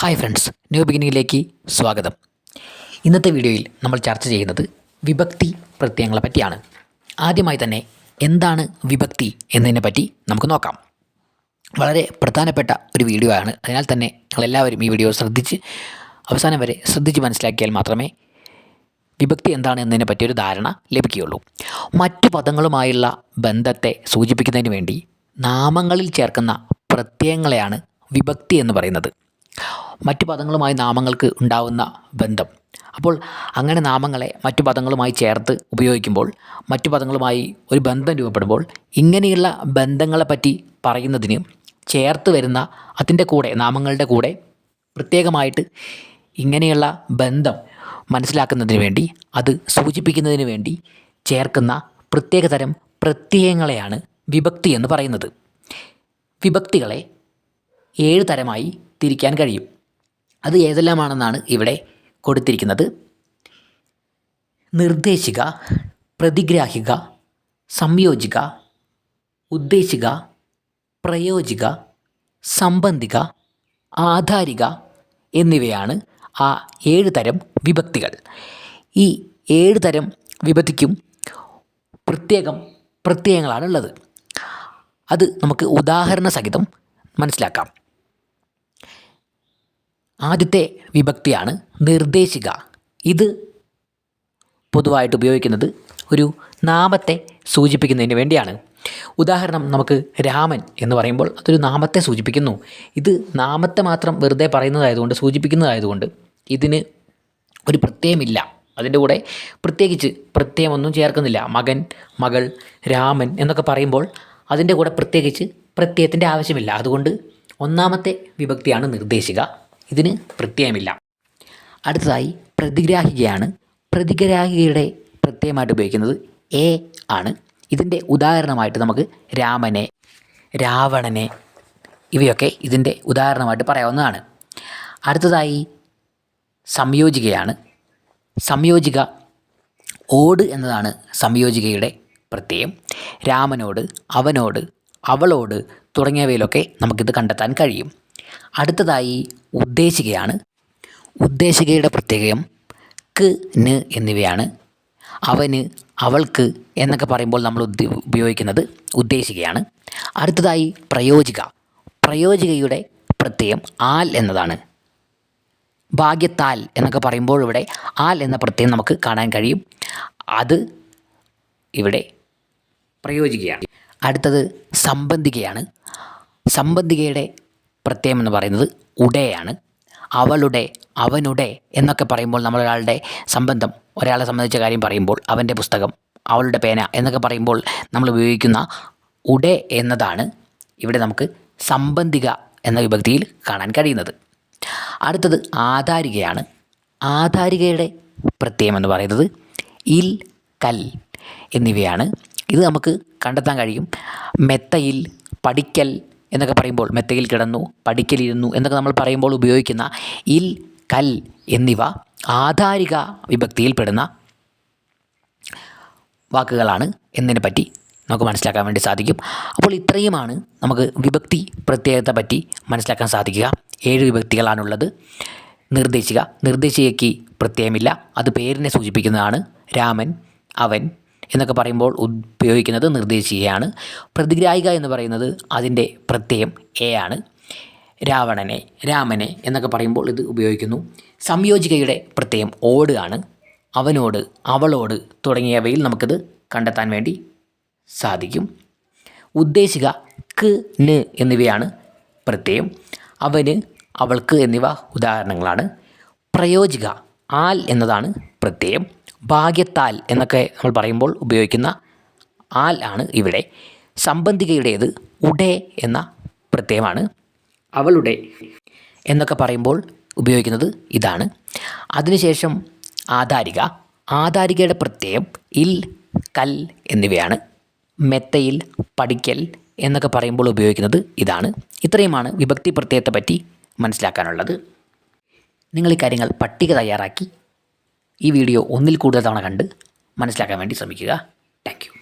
Hi friends new ബിഗിനിങ്ങിലേക്ക് സ്വാഗതം. ഇന്നത്തെ വീഡിയോയിൽ നമ്മൾ ചർച്ച ചെയ്യുന്നത് വിഭക്തി പ്രത്യയങ്ങളെ പറ്റിയാണ്. ആദ്യമായി തന്നെ എന്താണ് വിഭക്തി എന്നതിനെ പറ്റി നമുക്ക് നോക്കാം. വളരെ പ്രധാനപ്പെട്ട ഒരു വീഡിയോ ആണ്. അതിനാൽ തന്നെ നിങ്ങളെല്ലാവരും ഈ വീഡിയോ ശ്രദ്ധിച്ച് അവസാനം വരെ ശ്രദ്ധിച്ച് മനസ്സിലാക്കിയാൽ മാത്രമേ വിഭക്തി എന്താണ് എന്നതിനെ പറ്റിയൊരു ധാരണ ലഭിക്കുകയുള്ളൂ. മറ്റു പദങ്ങളുമായുള്ള ബന്ധത്തെ സൂചിപ്പിക്കുന്നതിന് വേണ്ടി നാമങ്ങളിൽ ചേർക്കുന്ന പ്രത്യയങ്ങളെയാണ് വിഭക്തി എന്ന് പറയുന്നത്. മറ്റു പദങ്ങളുമായി നാമങ്ങൾക്ക് ഉണ്ടാവുന്ന ബന്ധം. അപ്പോൾ അങ്ങനെ നാമങ്ങളെ മറ്റു പദങ്ങളുമായി ചേർത്ത് ഉപയോഗിക്കുമ്പോൾ മറ്റു പദങ്ങളുമായി ഒരു ബന്ധം രൂപപ്പെടുമ്പോൾ ഇങ്ങനെയുള്ള ബന്ധങ്ങളെപ്പറ്റി പറയുന്നതിന് ചേർത്ത് വരുന്ന അതിന്റെ കൂടെ നാമങ്ങളുടെ കൂടെ പ്രത്യേകമായിട്ട് ഇങ്ങനെയുള്ള ബന്ധം മനസ്സിലാക്കുന്നതിന് വേണ്ടി അത് സൂചിപ്പിക്കുന്നതിന് വേണ്ടി ചേർക്കുന്ന പ്രത്യേകതരം പ്രത്യയങ്ങളെയാണ് വിഭക്തി എന്ന് പറയുന്നത്. വിഭക്തികളെ ഏഴ് തരമായി തിരിക്കാൻ കഴിയും. അത് ഏതെല്ലാമാണെന്നാണ് ഇവിടെ കൊടുത്തിരിക്കുന്നത്. നിർദ്ദേശിക പ്രതിഗ്രാഹിക സംയോജിക ഉദ്ദേശിക പ്രയോജിക സംബന്ധിക ആധാരിക എന്നിവയാണ് ആ ഏഴ് തരം വിഭക്തികൾ. ഈ ഏഴ് തരം വിഭക്തിക്കും പ്രത്യേകം പ്രത്യയങ്ങളാണുള്ളത്. അത് നമുക്ക് ഉദാഹരണ സഹിതം മനസ്സിലാക്കാം. ആദ്യത്തെ വിഭക്തിയാണ് നിർദ്ദേശിക. ഇത് പൊതുവായിട്ട് ഉപയോഗിക്കുന്നത് ഒരു നാമത്തെ സൂചിപ്പിക്കുന്നതിന് വേണ്ടിയാണ്. ഉദാഹരണം നമുക്ക് രാമൻ എന്ന് പറയുമ്പോൾ അതൊരു നാമത്തെ സൂചിപ്പിക്കുന്നു. ഇത് നാമത്തെ മാത്രം വെറുതെ പറയുന്നതായതുകൊണ്ട് സൂചിപ്പിക്കുന്നതായതുകൊണ്ട് ഇതിന് ഒരു പ്രത്യയമില്ല അതിന്റെ കൂടെ പ്രത്യേകിച്ച് പ്രത്യയമൊന്നും ചേർക്കുന്നില്ല. മകൻ മകൾ രാമൻ എന്നൊക്കെ പറയുമ്പോൾ അതിന്റെ കൂടെ പ്രത്യേകിച്ച് പ്രത്യയത്തിന്റെ ആവശ്യമില്ല. അതുകൊണ്ട് ഒന്നാമത്തെ വിഭക്തിയാണ് നിർദ്ദേശിക. ഇതിന് പ്രത്യയമില്ല. അടുത്തതായി പ്രതിഗ്രാഹികയാണ്. പ്രതിഗ്രാഹികയുടെ പ്രത്യയമായിട്ട് ഉപയോഗിക്കുന്നത് എ ആണ്. ഇതിന്റെ ഉദാഹരണമായിട്ട് നമുക്ക് രാമനെ രാവണനെ ഇവയൊക്കെ ഇതിന്റെ ഉദാഹരണമായിട്ട് പറയാവുന്നതാണ്. അടുത്തതായി സംയോജികയാണ്. സംയോജിക ഓട് എന്നതാണ് സംയോജികയുടെ പ്രത്യയം. രാമനോട് അവനോട് അവളോട് തുടങ്ങിയവയിലൊക്കെ നമുക്കിത് കണ്ടെത്താൻ കഴിയും. അടുത്തതായി ഉദ്ദേശികയാണ്. ഉദ്ദേശികയുടെ പ്രത്യേകം ക് ന് എന്നിവയാണ്. അവന് അവൾക്ക് എന്നൊക്കെ പറയുമ്പോൾ നമ്മൾ ഉപയോഗിക്കുന്നത് ഉദ്ദേശികയാണ്. അടുത്തതായി പ്രയോജിക. പ്രയോജികയുടെ പ്രത്യയം ആൽ എന്നതാണ്. ഭാഗ്യത്താൽ എന്നൊക്കെ പറയുമ്പോൾ ഇവിടെ ആൽ എന്ന പ്രത്യയം നമുക്ക് കാണാൻ കഴിയും. അത് ഇവിടെ പ്രയോജികയാണ്. അടുത്തത് സംബന്ധികയാണ്. സംബന്ധികയുടെ പ്രത്യയം എന്ന് പറയുന്നത് ഉടയാണ്. അവളുടെ അവനുടെ എന്നൊക്കെ പറയുമ്പോൾ നമ്മൾ ഒരാളുടെ സംബന്ധം ഒരാളെ സംബന്ധിച്ച കാര്യം പറയുമ്പോൾ അവന്റെ പുസ്തകം അവളുടെ പേന എന്നൊക്കെ പറയുമ്പോൾ നമ്മൾ ഉപയോഗിക്കുന്ന ഉട എന്നതാണ് ഇവിടെ നമുക്ക് സംബന്ധിക എന്ന വിഭക്തിയിൽ കാണാൻ കഴിയുന്നത്. അടുത്തത് ആധാരികയാണ്. ആധാരികയുടെ പ്രത്യയം എന്ന് പറയുന്നത് ഇൽ കൽ എന്നിവയാണ്. ഇത് നമുക്ക് കണ്ടെത്താൻ കഴിയും. മെത്തയിൽ പഠിക്കൽ എന്നൊക്കെ പറയുമ്പോൾ മെത്തയിൽ കിടന്നു പഠിക്കലിരുന്നു എന്നൊക്കെ നമ്മൾ പറയുമ്പോൾ ഉപയോഗിക്കുന്ന ഇൽ കൽ എന്നിവ ആധാരിക വിഭക്തിയിൽപ്പെടുന്ന വാക്കുകളാണ് എന്നതിനെ പറ്റി നമുക്ക് മനസ്സിലാക്കാൻ വേണ്ടി സാധിക്കും. അപ്പോൾ ഇത്രയുമാണ് നമുക്ക് വിഭക്തി പ്രത്യേകത്തെ പറ്റി മനസ്സിലാക്കാൻ സാധിക്കുക. ഏഴ് വിഭക്തികളാണുള്ളത്. നിർദ്ദേശിക. നിർദ്ദേശികയ്ക്ക് പ്രത്യയമില്ല. അത് പേരിനെ സൂചിപ്പിക്കുന്നതാണ്. രാമൻ അവൻ എന്നൊക്കെ പറയുമ്പോൾ ഉപയോഗിക്കുന്നത് നിർദ്ദേശിയാണ് പ്രതിഗ്രാഹിക എന്ന് പറയുന്നത് അതിന്റെ പ്രത്യയം എ ആണ്. രാവണനെ രാമനെ എന്നൊക്കെ പറയുമ്പോൾ ഇത് ഉപയോഗിക്കുന്നു. സംയോജികയുടെ പ്രത്യയം ഓട് ആണ്. അവനോട് അവളോട് തുടങ്ങിയവയിൽ നമുക്കിത് കണ്ടെത്താൻ വേണ്ടി സാധിക്കും. ഉദ്ദേശിക ക് ന് എന്നിവയാണ് പ്രത്യയം. അവന് അവൾക്ക് എന്നിവ ഉദാഹരണങ്ങളാണ്. പ്രയോജിക ആൽ എന്നതാണ് പ്രത്യയം. ഭാഗ്യത്താൽ എന്നൊക്കെ നമ്മൾ പറയുമ്പോൾ ഉപയോഗിക്കുന്ന ആൽ ആണ് ഇവിടെ. സംബന്ധികയുടേത് ഉടേ എന്ന പ്രത്യയമാണ്. അവളുടെ എന്നൊക്കെ പറയുമ്പോൾ ഉപയോഗിക്കുന്നത് ഇതാണ്. അതിനുശേഷം ആധാരിക. ആധാരികയുടെ പ്രത്യയം ഇൽ കൽ എന്നിവയാണ്. മെത്തയിൽ പഠിക്കൽ എന്നൊക്കെ പറയുമ്പോൾ ഉപയോഗിക്കുന്നത് ഇതാണ്. ഇത്രയുമാണ് വിഭക്തി പ്രത്യയത്തെ പറ്റി മനസ്സിലാക്കാനുള്ളത്. നിങ്ങൾ ഈ കാര്യങ്ങൾ പട്ടിക തയ്യാറാക്കി ഈ വീഡിയോ ഒന്നിൽ കൂടുതൽ തവണ കണ്ട് മനസ്സിലാക്കാൻ വേണ്ടി ശ്രമിക്കുക. താങ്ക്